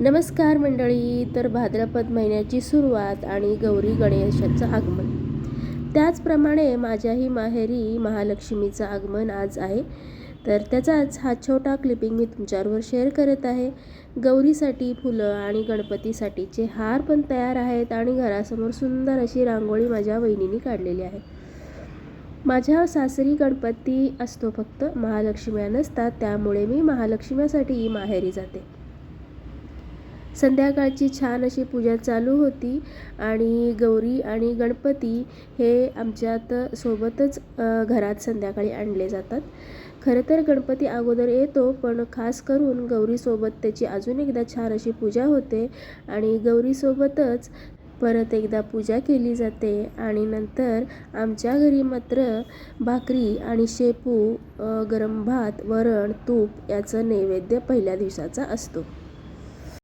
नमस्कार मंडळी तर भाद्रपद महिन्याची सुरुवात आणि गौरी गणेशाचं आगमन. त्याचप्रमाणे माझ्याही माहेरी महालक्ष्मीचं आगमन आज आहे. तर त्याचाच हा छोटा क्लिपिंग मी तुमच्याबरोबर शेअर करत आहे. गौरीसाठी फुलं आणि गणपतीसाठीचे हार पण तयार आहेत आणि घरासमोर सुंदर अशी रांगोळी माझ्या वहिनीने काढलेली आहे. माझ्या सासरी गणपती असतो फक्त महालक्ष्म्या नसतात त्यामुळे मी महालक्ष्म्यासाठी माहेरी जाते. संध्याकाळची छान अशी पूजा चालू होती आणि गौरी आणि गणपती हे आमच्यात सोबतच घरात संध्याकाळी आणले जातात. खरं तर गणपती अगोदर येतो पण खास करून गौरीसोबत त्याची अजून एकदा छान अशी पूजा होते आणि गौरीसोबतच परत एकदा पूजा केली जाते आणि नंतर आमच्या घरी मात्र भाकरी आणि शेपू गरम भात वरण तूप याचं नैवेद्य पहिल्या दिवसाचा असतो.